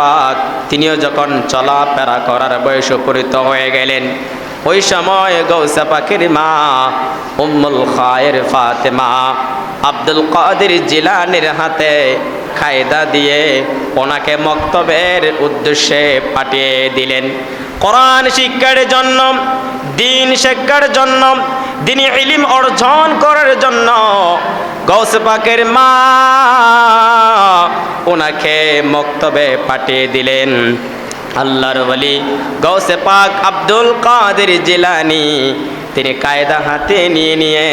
পাক, তিনিও যখন চলাফেরা করার বয়স উপনীত হয়ে গেলেন, ওই সময় গৌসা পাখির মা, উম্মুল খায়ের ফাতেমা আব্দুল কাদের জিলানির হাতে খায়দা দিয়ে ওনাকে মক্তবের উদ্দেশ্যে পাঠিয়ে দিলেন। কোরআন শিক্ষার জন্য দিন শিক্ষার জন্য দিনী ইলিম অর্জন করার জন্য গৌস পাকের মা ওনাকে মক্তবে পাঠিয়ে দিলেন। আল্লাহর বলি গৌসে পাক আব্দুল কাদের জিলানি তিনি কায়দা হাতে নিয়ে নিয়ে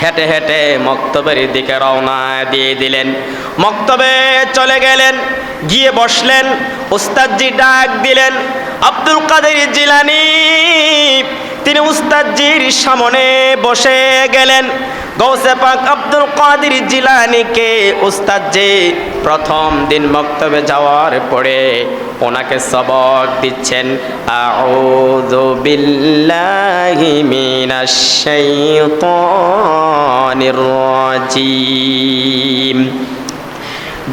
হেঁটে হেঁটে মক্তবের দিকে রওনা দিয়ে দিলেন। মক্তবে চলে গেলেন, গিয়ে বসলেন, উস্তাদজি ডাক দিলেন আব্দুল কাদের জিলানি, তিনি উস্তাদজির সামনে বসে গেলেন। গৌসে পাক আব্দুল কাদের জিলানিকে উস্তাদজি প্রথম দিন বক্তব্যে যাওয়ার পরে ওনাকে সবক দিচ্ছেন, আউযু বিল্লাহি মিনাশ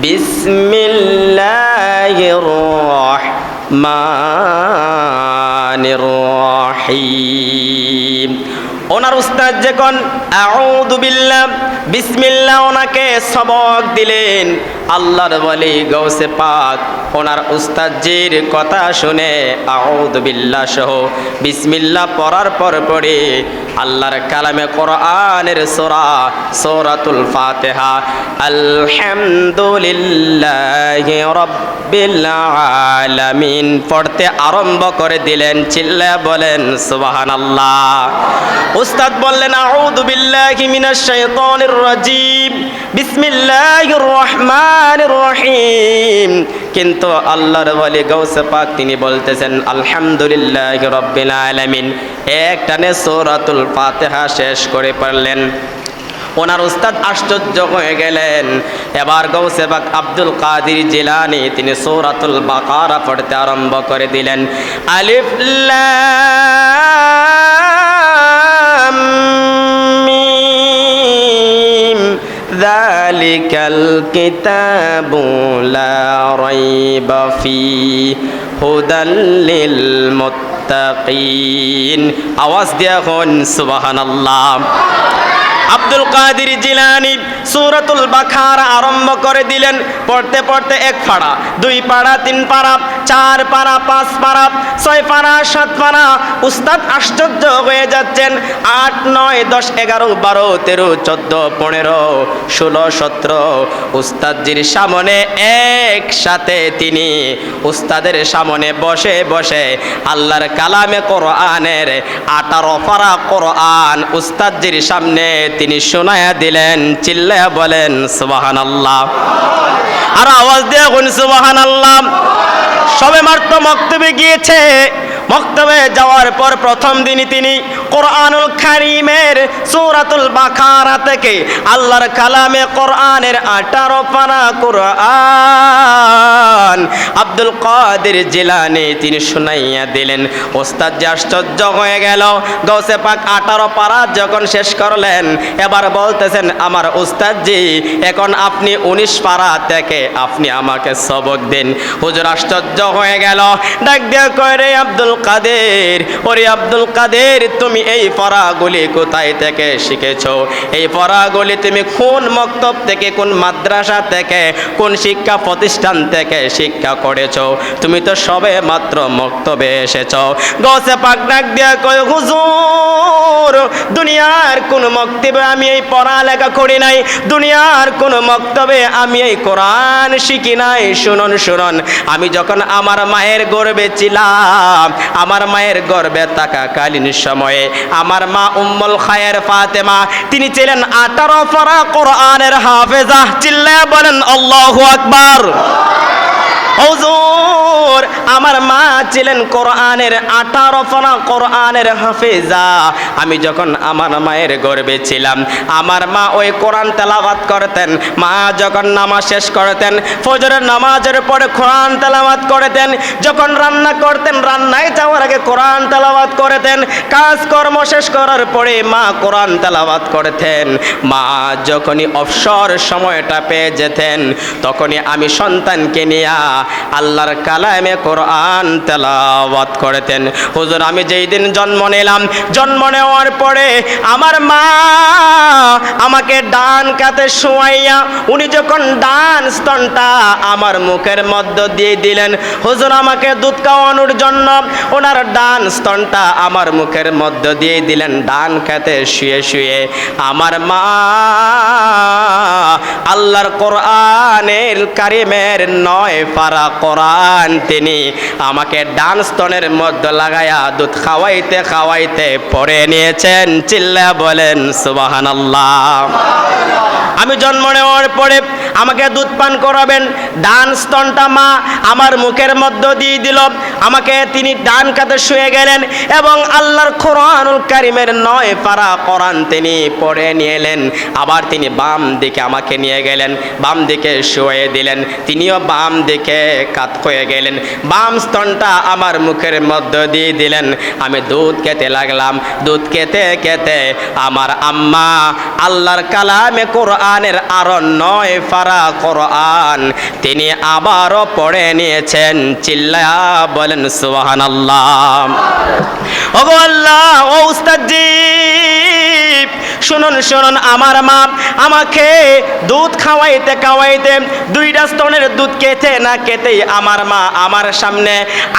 বিসমিল্লাহির রহমানির ওনার উস্তাদ যখন আউযু বিল্লাহ ওনাকে সবক দিলেন আল্লাহর বলি গৌসে পাক, ওনার উস্তাদজির কথা শুনে আউযু বিল্লাহ সহ, বিসমিল্লাহ পড়ার পর পরে আল্লাহর কালামে কোরআনের সোরা, সূরাতুল ফাতেহা, আলহামদুলিল্লাহি রাব্বিল আলামিন, পড়তে আরম্ভ করে দিলেন চিল্লা বলেন, সুবহানাল্লাহ। উস্তাদ বললেন, আউযু বিল্লাহি মিনাশ শাইতানির রাজিম, বিসমিল্লাহির রহিম। কিন্তু আল্লাহর ওয়ালি গাউসে পাক তিনি বলতেছেন, আলহামদুলিল্লাহি রাব্বিল আলামিন। এক টানে সূরাতুল ফাতিহা শেষ করে পড়লেন। ওনার উস্তাদ আশ্চর্য হয়ে গেলেন। এবার গৌসে পাক আব্দুল কাদির জিলানি তিনি সূরাতুল বাকারা পড়তে আরম্ভ করে দিলেন। আলিফ ذلك الكتاب لا ريب فيه هدى للمتقين আওয়াজ দিয়া হন সুবহানাল্লাহ আব্দুল কাদির জিলানি সূরাতুল বাখারা আরম্ভ করে দিলেন। পড়তে পড়তে এক পাড়া, দুই পাড়া, তিন পাড়া, চার পাড়া, পাঁচ পাড়া, ছয় পাড়া, সাত পাড়া। উস্তাদ আশ্চর্য হয়ে যাচ্ছেন। আট, নয়, দশ, এগারো, বারো, তেরো, চোদ্দ, পনেরো, ষোলো, সতেরো। উস্তাদজির সামনে একসাথে তিনি উস্তাদের সামনে বসে বসে আল্লাহর কালামে কোরআনের আঠারো পারা কোরআন উস্তাদজির সামনে তিনি শোনায়া দিলেন, চিল্লায়া বলেন সুবাহান আল্লাহ আর আওয়াজ দিয়ে কোন সুবাহান আল্লাহ সবে মাত্র মক্তবে গিয়েছে। মক্তবে যাওয়ার পর প্রথম দিনই তিনি কোরআনুল কারিমের সুরাতুল বাখারা থেকে আল্লাহর কালামে কোরআনের আঠারো পারা কোরআন আব্দুল কাদের জেলানে তিনি শুনাইয়া দিলেন। ওস্তাদ যে আশ্চর্য হয়ে গেল গৌসে পাক আঠারো পারা যখন শেষ করলেন, এবার বলতেছেন, আমার উস্তাদ জি এখন আপনি উনিশ পারা থেকে আপনি আমাকে সবক দিন। হুজুর আশ্চর্য হয়ে গেল, ডাক দিয়া কয়, রে আব্দুল কাদের। ওরে আব্দুল কাদের, তুমি এই পড়াগুলি কোথায় থেকে শিখেছো? এই পড়াগুলি তুমি কোন মক্তব থেকে, কোন মাদ্রাসা থেকে, কোন শিক্ষা প্রতিষ্ঠান থেকে শিক্ষা করেছ? তুমি তো সবে মাত্র মক্তবে এসেছ। গসে পাক ডাক দিয়া কয়, হুজুর, দুনিয়ার কোন মক্তবে আমি এই পড়ালেখা করি নাই। দুনিয়ার কোন মক্তবে আমি এই কোরআন শিখি নাই। শুনুন শুনুন, আমি যখন আমার মায়ের গর্বে ছিলাম আমার মায়ের গর্বে থাকাকালীন সময়ে আমার মা উম্মল খায়ের ফাতেমা, তিনি ছিলেন আঠারো ফরা কোরআনের হাফেজা। চিল্লা বলেন, আল্লাহু আকবার। হুজুর, আমার মা ছিলেন কোরআনের আঠারো ফনা কোরআনের হাফেজা। আমি যখন আমার মায়ের গর্বে ছিলাম, আমার মা ওই কোরআন তেলাওয়াত করতেন, মা যখন নামাজ শেষ করতেন, ফজরের নামাজের পরে কোরআন তেলাওয়াত করতেন, যখন রান্না করতেন, রান্নায় যাওয়ার আগে কোরআন তেলাওয়াত করতেন, কাজকর্ম শেষ করার পরে মা কোরআন তেলাওয়াত করতেন। মা যখনই অবসর সময়টা পেয়ে যেতেন, তখনই আমি সন্তানকে নিয়ে আল্লাহর কালামে কোরআন তেলাওয়াত করতেন। হুজুর, আমি যেই দিন জন্ম নিলাম, জন্ম নেওয়ার পরে আমার মা আমাকে ডান কাতে শোয়াইয়া, উনি যখন ডান স্তনটা আমার মুখের মধ্য দিয়ে দিলেন, হুজুর, আমাকে দুধ খাওয়ানোর জন্য ওনার ডান স্তনটা আমার মুখের মধ্য দিয়ে দিলেন, ডান খাতে শুয়ে শুয়ে। আমার মা আল্লাহর কোরআনের কারিমের নয় পারা কোরআন তিনি আমাকে ডান স্তনের মধ্যে লাগায়া দুধ খাওয়াইতে খাওয়াইতে পরে নিয়েছেন চিল্লা বলেন সুবাহান আমি জন্ম নেওয়ার পরে আমাকে দুধ পান করাবেন। ডান স্তনটা মা আমার মুখের মধ্য দিয়ে দিল। আমাকে তিনি ডান কাতে শুয়ে গেলেন এবং আল্লাহর কোরআনুল কারিমের নয় পারা কোরআন তিনি পড়ে নিয়ে এলেন আবার তিনি বাম দিকে আমাকে নিয়ে গেলেন, বাম দিকে শুয়ে দিলেন। তিনিও বাম দিকে কাত হয়ে গেলেন। বাম স্তনটা আমার মুখের মধ্য দিয়ে দিলেন। আমি দুধ খেতে লাগলাম। দুধ খেতে খেতে আমার আম্মা আল্লাহর কালামে কোরআনের আরও নয় ফারা কোরআন। তিনি আবারও পড়ে নিয়েছেন চিল্লা বলেন সুবাহান আল্লাহ ওগো আল্লাহ, ও উস্তাদজি! শুনুন শুনুন আমার মা আমাকে দুধ খাওয়াইতে খাওয়াইতে দুইটা স্তনের দুধ খেতে না খেতেই আমার মা আমার সামনে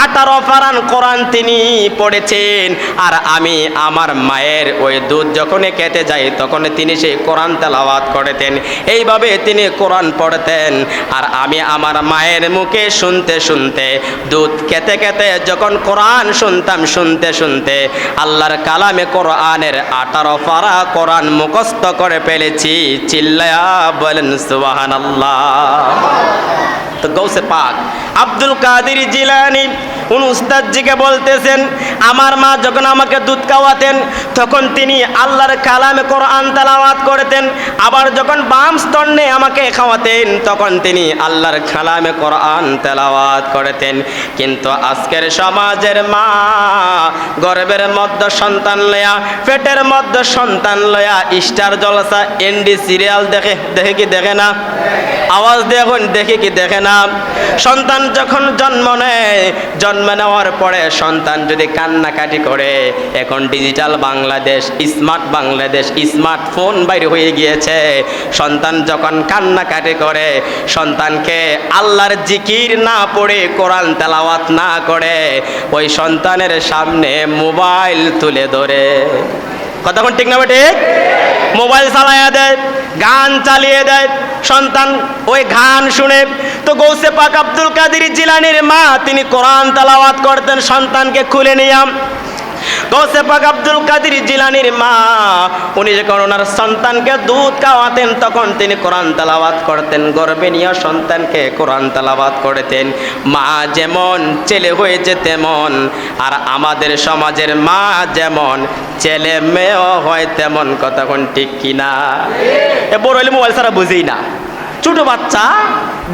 আঠারো ফারান কোরআন তিনি পড়েছেন। আর আমি আমার মায়ের ওই দুধ যখনই খেতে যাই তখন তিনি সেই কোরআন তেলাওয়াত করতেন। এইভাবে তিনি কোরআন পড়তেন। আর আমি আমার মায়ের মুখে শুনতে শুনতে, দুধ খেতে খেতে যখন কোরআন শুনতাম, শুনতে শুনতে আল্লাহর কালামে কোরআনের আঠারো ফারা কোরআন মুখস্থ করে ফেলেছি চিল্লায়া বলেন সুবাহান তো গৌসে পাক আব্দুল কাদির জিলানি, উনি উস্তাদজিকে বলতেছেন, আমার মা যখন আমাকে দুধ খাওয়াতেন, তখন তিনি আল্লাহর কালামে কোরআন তালাওয়াত করতেন। আবার যখন বাম স্তন্নে আমাকে খাওয়াতেন, তখন তিনি আল্লাহর কালামে কোরআন তেলাওয়াত করতেন। কিন্তু আজকের সমাজের মা গর্বের মধ্যে সন্তান লয়া, পেটের মধ্যে সন্তান লয়া, স্টার জলসা, এনডি সিরিয়াল দেখে দেখে কি দেখে না? আওয়াজ দেখুন দেখে কি দেখে না? সন্তান যখন জন্ম নেয়, জন্ম নেওয়ার পরে সন্তান যদি কান্নাকাটি করে, এখন digital Bangladesh, smart Bangladesh, smartphone বাইরে হয়ে গিয়েছে। সন্তান যখন কান্নাকাটি করে, সন্তানকে আল্লাহর জিকির না পড়ে, কোরআন তেলাওয়াত না করে, ওই সন্তানের সামনে মোবাইল তুলে ধরে। কতক্ষণ ঠিক না ঠিক? মোবাইল চালাইয়া দেয়, গান চালিয়ে দেয় সন্তান, ওই গান শুনে। তো গৌসে পাক আব্দুল কাদির জিলানির মা, তিনি কোরআন তালাওয়াত করতেন, সন্তানকে খুলে নিয়াম গৌসে পাক আব্দুল কাদির জিলানির মা, উনি যখন ওনার সন্তানকে দুধ খাওয়াতেন, তখন তিনি কোরআন তালাবাত করতেন গর্বে নিয়ে সন্তানকে কোরআন তালাবাত করতেন। মা যেমন, ছেলে হয়েছে তেমন, আর আমাদের সমাজের মা যেমন, ছেলে মেয়েও হয় তেমন কতক্ষণ ঠিক কিনা? এ বড় হইলে মোবাইল ছাড়া বুঝেই না। ছোট বাচ্চা,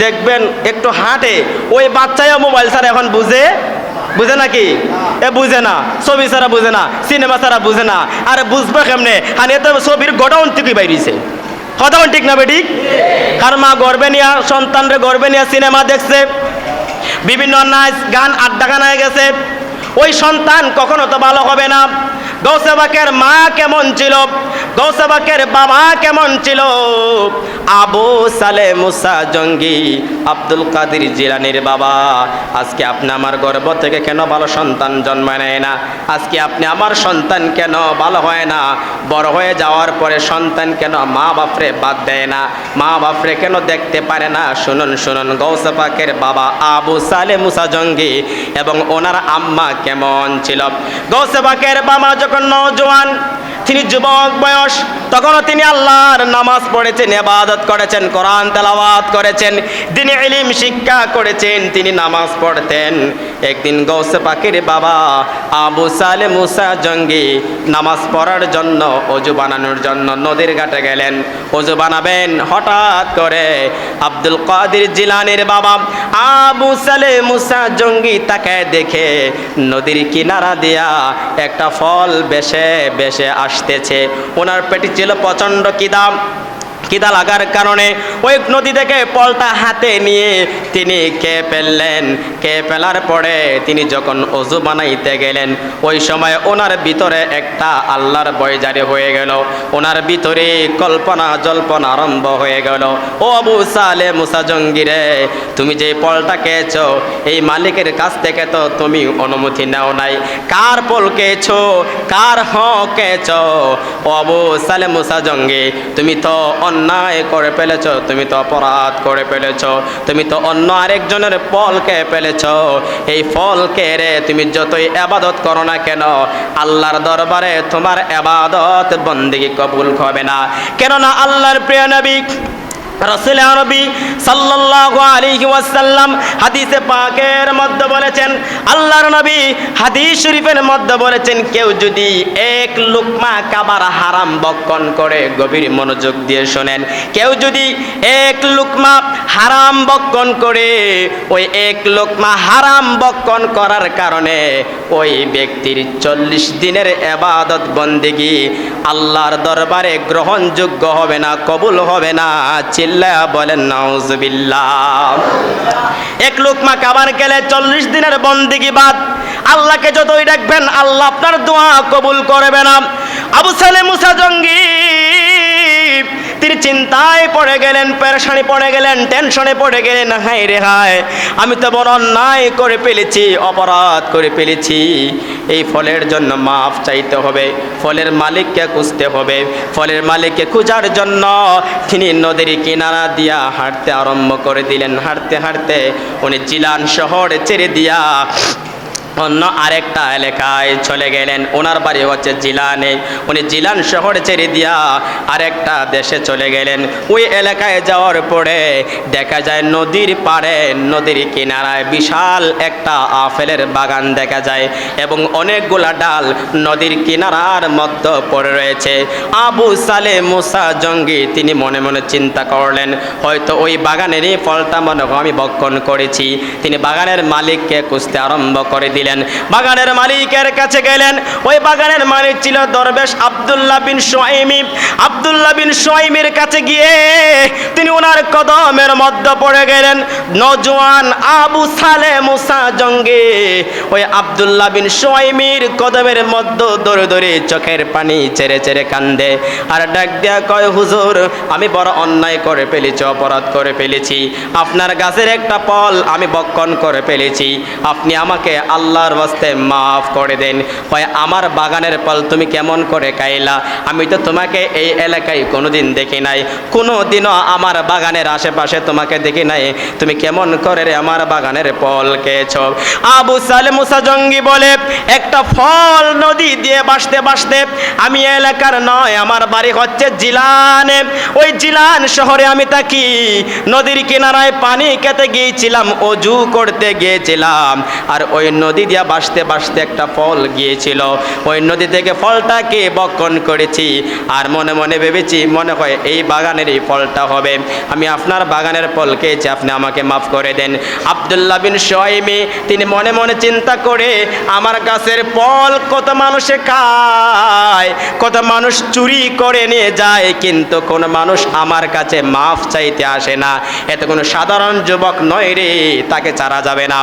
দেখবেন একটু হাঁটে, ওই বাচ্চাও মোবাইল ছাড়া এখন বুঝে বুঝে নাকি? এ বুঝে না, ছবি ছাড়া বুঝে না সিনেমা ছাড়া বুঝে না। আরে বুঝবে কেমনে? আর এ তো ছবির গোডাউন থেকে বাইরিছে। কথাও ঠিক না বেটি? কার মা গর্বে নিয়া, সন্তানরে গর্বে নিয়া সিনেমা দেখছে? বিভিন্ন নাচ, গান, আড্ডা গান হয়ে গেছে। ওই সন্তান কখনো তো ভালো হবে না। গৌসেবাকের মা কেমন ছিল? গৌসেবাকের বাবা কেমন ছিল? আবু সালে মুসা জঙ্গি, আব্দুল কাদির জিলানির বাবা। আজকে আপনি আমার গর্ব থেকে কেন ভালো সন্তান জন্ম নেয় না? আজকে আপনি আমার সন্তান কেন ভালো হয় না? বড় হয়ে যাওয়ার পরে সন্তান কেন মা বাপরে বাদ দেয় না? মা বাপরে কেন দেখতে পারে না? শুনুন শুনুন, গৌসেবাকের বাবা আবু সালে মুসা জঙ্গি এবং ওনার আম্মা কেমন ছিল? গৌসেবাকের বাবা নজওয়ান তিনি যুবক বয়স, তখনও তিনি আল্লাহর নামাজ পড়েছেন এবাদত করেছেন, কোরআন তেলাওয়াত করেছেন তিনি এলিম শিক্ষা করেছেন, তিনি নামাজ পড়তেন। একদিন গৌসে পাখির বাবা আবু সালে মুসা জঙ্গি নামাজ পড়ার জন্য, অজু বানানোর জন্য নদীর ঘাটে গেলেন। অজু বানাবেন হঠাৎ করে আব্দুল কাদির জিলানির বাবা আবু সালে মুসা জঙ্গি তাকে দেখে নদীর কিনারা দিয়া একটা ফল বেশে বেশে আসতেছে। ওনার পেটি ছিল প্রচণ্ড কিদাম। কিদা লাগার কারণে ওই নদী থেকে পলটা হাতে নিয়ে তিনি কে ফেললেন। কে ফেলার পরে তিনি যখন অজু বানাইতে গেলেন, ওই সময় ওনার ভিতরে একটা আল্লাহর বয় জারি হয়ে গেল। ওনার ভিতরে কল্পনা জল্পনা আরম্ভ হয়ে গেল। ও আবু সালে মুসা জঙ্গিরে, তুমি যে পলটা খেয়েছ, এই মালিকের কাছ থেকে তো তুমি অনুমতি নাও নাই। কার পল খেয়েছো? কার হ খেয়েছ? ও আবু সালে মুসা জঙ্গি, তুমি তো অন্যায় করে ফেলেছ, তুমি তো অপরাধ করে ফেলেছ, তুমি তো অন্য আরেকজনের ফলকে ফেলেছ। এই ফলকে রে তুমি যতই আবাদত করো না কেন, আল্লাহর দরবারে তোমার আবাদত বন্দিগি কবুল হবে না। কেননা আল্লাহর প্রিয় নবী রসুল আরবি সাল্লাল্লাহু আলাইহি ওয়াসাল্লাম হাদিসে পাকের মধ্যে বলেছেন, আল্লাহর নবী হাদিস শরীফের মধ্যে বলেছেন, কেউ যদি এক লুকমা কাবার হারাম বক্ষণ করে গভীর মনোযোগ দিয়ে শোনেন, কেউ যদি এক লুকমা হারাম বক্ষণ করে ওই এক লুকমা হারাম বক্ষণ করার কারণে ওই ব্যক্তির চল্লিশ দিনের এবাদত বন্দিগি আল্লাহর দরবারে গ্রহণযোগ্য হবে না, কবুল হবে না চিল্লা বলেন, নাউজুবিল্লাহ। এক লোকমা কাবার গেলে চল্লিশ দিনের বন্দিগি বাদ। আল্লাহকে যতই ডাকবেন, আল্লাহ আপনার দোয়া কবুল করবে না। আবু সালে মুসা জঙ্গি চিন্তায় পড়ে গেলেন, পেরেশানি পড়ে গেলেন, টেনশনে পড়ে গেলেন হাই রে হায়, আমি তো বড় অন্যায় করে ফেলেছি, অপরাধ করে ফেলেছি। এই ফলের জন্য মাফ চাইতে হবে, ফলের মালিককে খুঁজতে হবে, ফলের মালিককে খোঁজার জন্য তিনি নদীর কিনারা দিয়া হাঁটতে আরম্ভ করে দিলেন। হাঁটতে হাঁটতে উনি জিলান শহর ছেড়ে দিয়া অন্য আরেকটা এলাকায় চলে গেলেন। ওনার বাড়ি হচ্ছে জিলানে। উনি জিলান শহর ছেড়ে দিয়া আরেকটা দেশে চলে গেলেন। ওই এলাকায় যাওয়ার পরে দেখা যায় নদীর পাড়ে, নদীর কিনারায় বিশাল একটা আপেলের বাগান দেখা যায় এবং অনেকগুলা ডাল নদীর কিনারার মধ্যে পড়ে রয়েছে। আবু সালে মুসা জঙ্গি তিনি মনে মনে চিন্তা করলেন, হয়তো ওই বাগানেরই ফলটা মনে আমি বক্ষণ করেছি। তিনি বাগানের মালিককে খুঁজতে আরম্ভ করে দিলেন বাগানের মালিকের কাছে গেলেন। ওই বাগানের মালিক ছিল দরবেশ আব্দুল্লাহ বিন সোয়াইমি। আব্দুল্লাহ বিন সোয়াইমির কাছে গিয়ে তিনি ওনার কদমের মধ্যে পড়ে গেলেন। নজওয়ান আবু সালে মুসা জঙ্গে। ওই আব্দুল্লাহ বিন সোয়াইমির কদমের মধ্যে দৌড়ে দৌড়ে চোখের পানি চেড়ে চেড়ে কান্দে। আর ডাক দেয়া কয়, হুজুর, আমি বড় অন্যায় করে ফেলেছি, অপরাধ করে ফেলেছি। আপনার গাছের একটা ফল আমি বক্ষণ করে ফেলেছি। আপনি আমাকে আল্লাহর বাস্তে মাফ করে দেন। হয় আমার বাগানের ফল তুমি কেমন করে খাইলা? আমি তো তোমাকে এই এলাকায় কোনোদিন দেখি নাই। কোনো দিনও আমার বাগানের আশেপাশে তোমাকে দেখি নাই। তুমি কেমন করে রে আমার বাগানের ফল খেয়েছ? আবু সালে মুসা জঙ্গি বলে, একটা ফল নদী দিয়ে বাসতে বাসতে আমি এলাকার নয়, আমার বাড়ি হচ্ছে জিলানে। ওই জিলান শহরে আমি থাকি। নদীর কিনারায় পানি খেতে গিয়েছিলাম, অজু করতে গিয়েছিলাম। আর ওই নদী দিয়া বাসতে বাসতে একটা ফল গিয়েছিল। ওই নদী থেকে ফলটাকে বক্ষণ করেছি আর মনে মনে ভেবেছি, মনে হয় এই বাগানের এই ফলটা হবে। আমি আপনার বাগানের ফল খেয়েছি, আপনি আমাকে মাফ করে দেন। আবদুল্লাহ বিন সোয়াইমি তিনি মনে মনে চিন্তা করে, আমার গাছের ফল কত মানুষে খায়, কত মানুষ চুরি করে নিয়ে যায়, কিন্তু কোন মানুষ আমার কাছে মাফ চাইতে আসে না। এতে কোনো সাধারণ যুবক নয় রে, তাকে চারা যাবে না।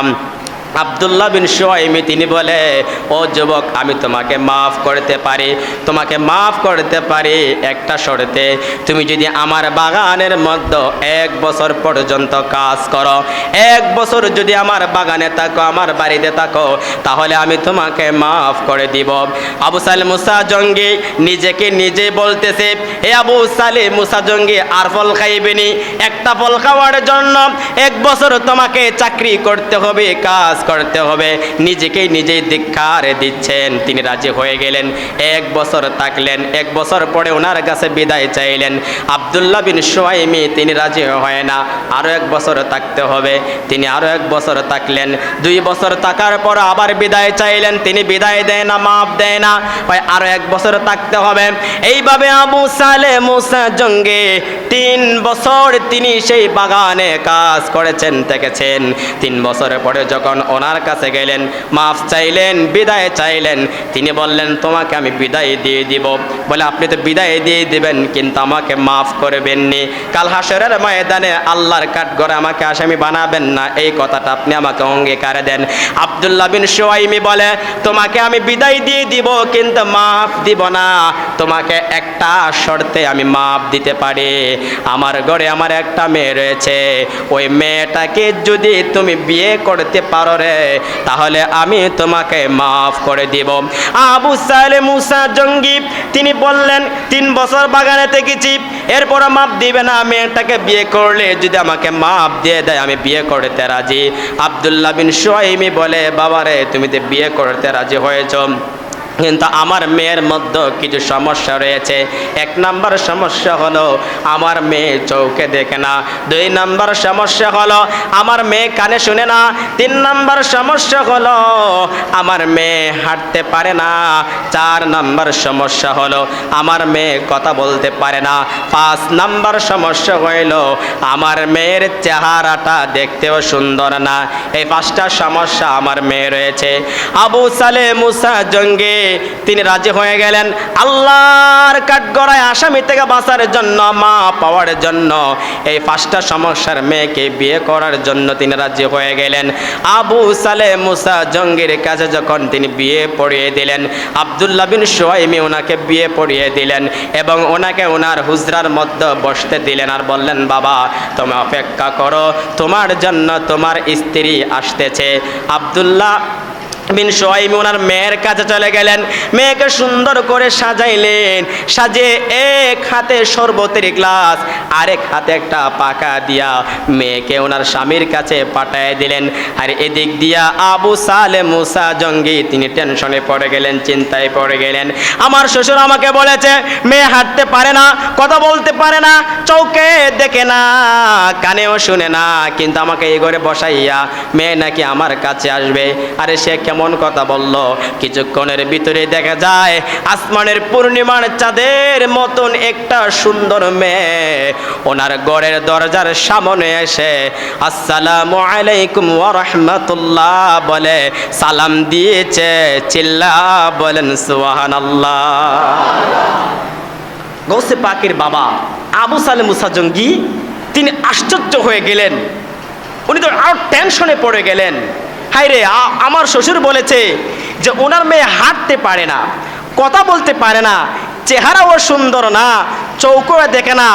আবদুল্লাহ বিন সোয়াইমি তিনি বলে, ও যুবক, আমি তোমাকে মাফ করতে পারি। তোমাকে মাফ করতে পারি একটা শর্তে। তুমি যদি আমার বাগানের মধ্যে এক বছর পর্যন্ত কাজ করো, এক বছর যদি আমার বাগানে থাকো, আমার বাড়িতে থাকো, তাহলে আমি তোমাকে মাফ করে দিব। আবু সালে মুসা জঙ্গি নিজেকে নিজে বলতেছে, এ আবু সালে মুসা জঙ্গি, আর ফল খাইবেনি একটা ফল খাওয়ার জন্য এক বছর তোমাকে চাকরি করতে হবে, কাজ করতে হবে। নিজেকেই নিজেই ধিক্ষার দিচ্ছেন। তিনি রাজি হয়ে গেলেন। এক বছর থাকলেন। এক বছর পরে ওনার কাছে বিদায় চাইলেন। আবদুল্লাহ বিন সোয়াইমি, তিনি রাজি হয় না। আরও এক বছর থাকতে হবে। তিনি আরও এক বছর থাকলেন। দুই বছর থাকার পর আবার বিদায় চাইলেন। তিনি বিদায় দেয় না মাপ দেয় না। হয় আরও এক বছর থাকতে হবে। এইভাবে আবু সালে মুসা জঙ্গে তিন বছর তিনি সেই বাগানে কাজ করেছেন, থেকেছেন। তিন বছরের পরে যখন ওনার কাছে গেলেন, মাফ চাইলেন, বিদায় চাইলেন। তিনি বললেন, তোমাকে আমি বিদায় দিয়ে দিব। বলে, আপনি তো বিদায় দিয়ে দিবেন, কিন্তু আমাকে মাফ করবেননি কাল হাসরের ময়দানে আল্লাহর কাঠ কাঠগড়ে আমাকে আসামি বানাবেন না। এই কথাটা আপনি আমাকে অঙ্গীকার দেন। আবদুল্লাহ বিন সোয়াইমি বলে, তোমাকে আমি বিদায় দিয়ে দিব, কিন্তু মাফ দিব না। তোমাকে একটা শর্তে আমি মাফ দিতে পারি। আমার ঘরে আমার একটা মেয়ে রয়েছে। ওই মেয়েটাকে যদি তুমি বিয়ে করতে পারো রে তাহলে আমি তোমাকে মাফ করে দিব। আবু সালে মুসা জঙ্গি, তিনি বললেন, তিন বছর বাগানে থেকেছি এরপর মাফ দিবে না আমি মেয়েটাকে বিয়ে করলে যদি আমাকে মাফ দিয়ে দেয়, আমি বিয়ে করতে রাজি। আবদুল্লাহ বিন সোয়াইমি বলে, বাবারে, তুমি তো বিয়ে করতে রাজি হয়েছ কিন্তু আমার মেয়ের মধ্যে কিছু সমস্যা রয়েছে। এক নাম্বার সমস্যা হলো, আমার মেয়ে চৌকে দেখে না। দুই নাম্বার সমস্যা হলো, আমার মেয়ে কানে শুনে না। তিন নাম্বার সমস্যা হলো, আমার মেয়ে হাঁটতে পারে না। চার নাম্বার সমস্যা হলো, আমার মেয়ে কথা বলতে পারে না। পাঁচ নাম্বার সমস্যা হইল, আমার মেয়ের চেহারাটা দেখতেও সুন্দর না। এই পাঁচটা সমস্যা আমার মেয়ে রয়েছে। আবু সালে মুসা জঙ্গে তিনি রাজি হয়ে গেলেন। আল্লাহর কাঠগড়ায় আসামি থেকে বাঁচার জন্য, মা পাওয়ার জন্য, এই পাঁচটা সমস্যার মেয়েকে বিয়ে করার জন্য তিনি রাজি হয়ে গেলেন। আবু সালে মুসা জঙ্গির কাছে যখন তিনি বিয়ে পড়িয়ে দিলেন, আবদুল্লাহ বিন সোয়াইমি ওনাকে বিয়ে পড়িয়ে দিলেন এবং ওনাকে ওনার হুজরার মধ্যে বসতে দিলেন আর বললেন, বাবা, তুমি অপেক্ষা করো, তোমার জন্য তোমার স্ত্রী আসতেছে। আবদুল্লাহ বিন সোয়াইমি ওনার মেয়ের কাছে চলে গেলেন। মেয়েকে সুন্দর করে সাজাইলেন। সাজিয়ে এক হাতে শরবতের গ্লাস, আরেক হাতে একটা পাকা দিয়া মেয়েকে ওনার স্বামীর কাছে পাঠায় দিলেন। আর এদিক দিয়া আবু সালে মুসা জঙ্গি, তিনি টেনশনে পড়ে গেলেন, চিন্তায় পড়ে গেলেন। আমার শ্বশুর আমাকে বলেছে, মেয়ে হাঁটতে পারে না, কথা বলতে পারে না, চৌকে দেখে না, কানেও শুনে না, কিন্তু আমাকে এই ঘরে বসাইয়া মেয়ে নাকি আমার কাছে আসবে। আরে সে কেমন কথা বলল, কিছুক্ষণের ভিতরে দেখা যায় আসমানের পূর্ণিমার চাঁদের মতন একটা সুন্দর মেয়ে। ওনার ঘরের দরজার সামনে এসে, আসসালামু আলাইকুম রাহমাতুল্লাহ বলে, সালাম দিয়েছে, চিল্লা বলেন, সুবহানাল্লাহ। গৌসে পাকের বাবা আবু সালে মুসা জঙ্গি তিনি আশ্চর্য হয়ে গেলেন। উনি তো আরও টেনশনে পড়ে গেলেন। হাই রে আমার শ্বশুর বলেছে যে, ওনার মেয়ে হাঁটতে পারে না, কথা বলতে পারে না চেহারাও সুন্দর না চৌকো দেখে না।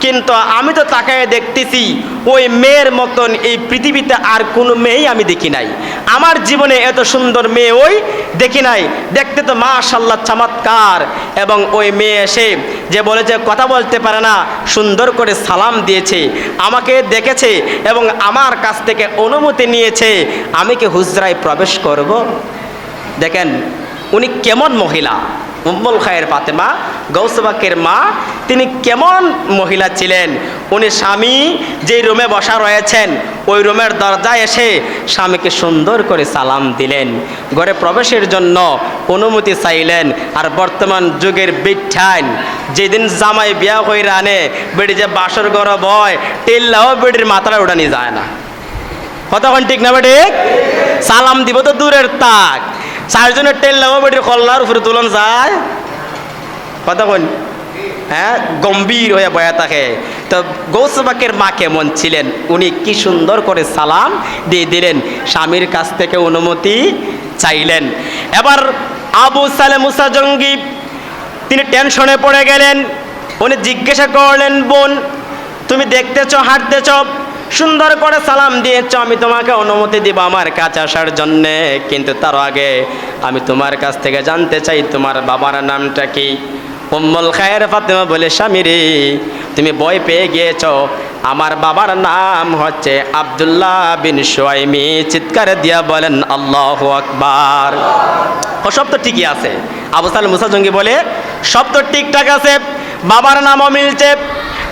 কিন্তু আমি তো তাকায় দেখতেছি, ওই মেয়ের মতন এই পৃথিবীতে আর কোনো মেয়েই আমি দেখি নাই। আমার জীবনে এত সুন্দর মেয়ে ওই দেখি নাই। দেখতে তো মাশাল্লাহ চমৎকার। এবং ওই মেয়ে এসে যে বলেছে, কথা বলতে পারে না, সুন্দর করে সালাম দিয়েছে, আমাকে দেখেছে এবং আমার কাছ থেকে অনুমতি নিয়েছে, আমি কি হুজরায় প্রবেশ করব? দেখেন, উনি কেমন মহিলা। উম্মুল খায়ের ফাতেমা, গৌসবাকের মা, তিনি কেমন মহিলা ছিলেন? উনি স্বামী যেই রুমে বসা রয়েছেন, ওই রুমের দরজায় এসে স্বামীকে সুন্দর করে সালাম দিলেন। ঘরে প্রবেশের জন্য অনুমতি চাইলেন, আর বর্তমান যুগের বিঠান, যেদিন জামাই বিয়া হয়ে রানে বেড়ি যে বাসর ঘর বয় টেল্লাও বেডির মাথাটা উঠানি যায় না। কতক্ষণ ঠিক না বেঠিক সালাম দিব তো দূরের তাক। চারজনের টেল লাগাবো বেটির কল্লার উপরে তুলন যায়। কতক্ষণ হ্যাঁ? গম্ভীর হয়ে বয়া থাকে। তো গৌসবাকের মা কেমন ছিলেন? উনি কি সুন্দর করে সালাম দিয়ে দিলেন। স্বামীর কাছ থেকে অনুমতি চাইলেন। এবার আবু সালে মুসা জঙ্গি, তিনি টেনশনে পড়ে গেলেন। উনি জিজ্ঞাসা করলেন, বোন, তুমি দেখতেছ, হাঁটতেছ? সুন্দর করে সালাম দিয়েছ, আমি তোমাকে অনুমতি দিব আমার কাছে আসার জন্যে। কিন্তু তার আগে আমি তোমার কাছ থেকে জানতে চাই, তোমার বাবার নামটা কি? উম্মুল খায়ের ফাতেমা বলে, স্বামী রে, তুমি বই পেয়ে গিয়েছ। আমার বাবার নাম হচ্ছে আব্দুল্লাহ বিন সোয়াইমি চিৎকার দিয়া বলেন, আল্লাহ আকবার। ও সব তো ঠিকই আছে। আবু সাল মুসা জঙ্গি বলে, সব তো ঠিকঠাক আছে। বাবার নামও মিলছে।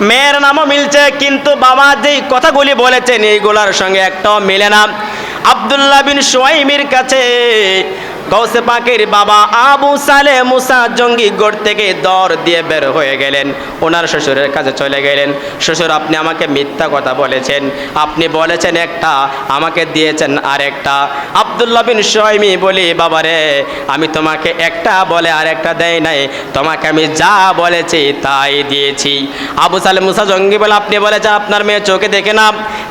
মেয়ের নামও মিলছে, কিন্তু বাবা যেই কথাগুলি বলেছেন, এইগুলার সঙ্গে একটাও মিলে না। আবদুল্লাহ বিন সোয়াইমির কাছে গৌসে পাকের বাবা আবু সালে মুসা জঙ্গি গোড় থেকে দর দিয়ে বের হয়ে গেলেন। ওনার শ্বশুরের কাছে চলে গেলেন। শ্বশুর, আপনি আমাকে মিথ্যা কথা বলেছেন। আপনি বলেছেন একটা, আমাকে দিয়েছেন আরেকটা। আবদুল্লাহ বিন সোয়াইমি বলি, বাবারে, আমি তোমাকে একটা বলে আরেকটা দেয় নাই। তোমাকে আমি যা বলেছি তাই দিয়েছি। আবু সালে মুসা জঙ্গি বলে, আপনি বলেছেন আপনার মেয়ে চোখে দেখে না,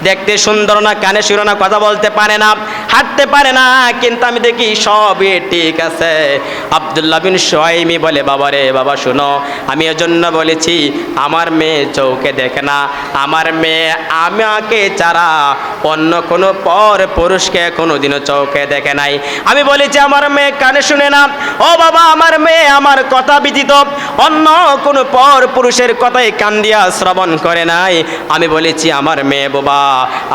দেখতে সুন্দর না, কানে শুরো না, কথা বলতে পারে না, হাঁটতে পারে না, কিন্তু আমি দেখি সবই ঠিক আছে। আবদুল্লাহ বিন সোয়াইমি বলে, বাবারে, বাবা, শোনো, আমি এজন্য বলেছি, আমার মেয়ে চৌকে দেখে না। আমার মেয়ে আমাকে ছাড়া অন্য কোনো পর পুরুষকে কোনোদিনও চৌকে দেখে নাই। আমি বলেছি, আমার মেয়ে কানে শুনে না। ও বাবা, আমার মেয়ে আমার কথা ব্যতীত অন্য কোনো পর পুরুষের কথাই কান দিয়া শ্রবণ করে নাই। আমি বলেছি, আমার মেয়ে বাবা,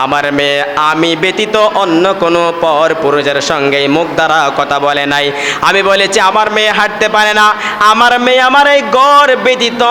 আমার মেয়ে আমি ব্যতীত অন্য কোনো পর পুরুষের সঙ্গে মুখ দ্বারা কথা বলে নাই। আমি বলেছি, আমার মেয়ে হাঁটতে পারে না। আমার মেয়ে আমার এই গড় ব্যতীত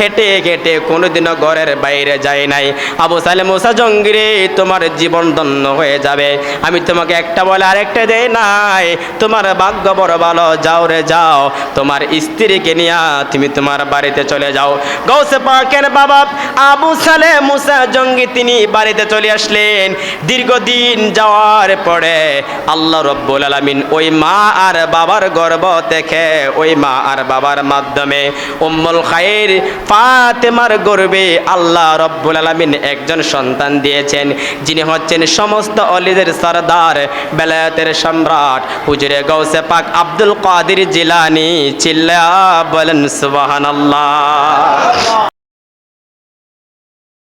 হেঁটে হেঁটে কোনোদিনও ঘরের বাইরে যায় নাই। আবু সালে মুসা জঙ্গিরে, তোমার জীবন ধন্য হয়ে যাবে। আমি তোমাকে একটা বলে আরেকটা দেই নাই। তোমার ভাগ্য বড় ভালো, যাও রে যাও। তোমার স্ত্রীকে নিয়ে তুমি তোমার বাড়িতে চলে যাও। গৌসে পাকের বাবা আবু সালে মুসা জঙ্গি তিনি বাড়িতে চলে আসলেন। দীর্ঘদিন যাওয়ার পরে আল্লাহ রব্বুল আলমিন ওই মা আর বাবার গর্ব দেখে, ওই মা আর বাবার মাধ্যমে উম্মুল খায়ের ফাতেমার গর্বে আল্লাহ রব্বুল আলমিন একজন সন্তান দিয়েছেন। যিনি হচ্ছেন সমস্ত অলিদের সরদার, বেলায়েতের সম্রাট হুজুরে গৌসে পাক আব্দুল কাদির জিলানি চিল্লা বলেন সুবাহান আল্লাহ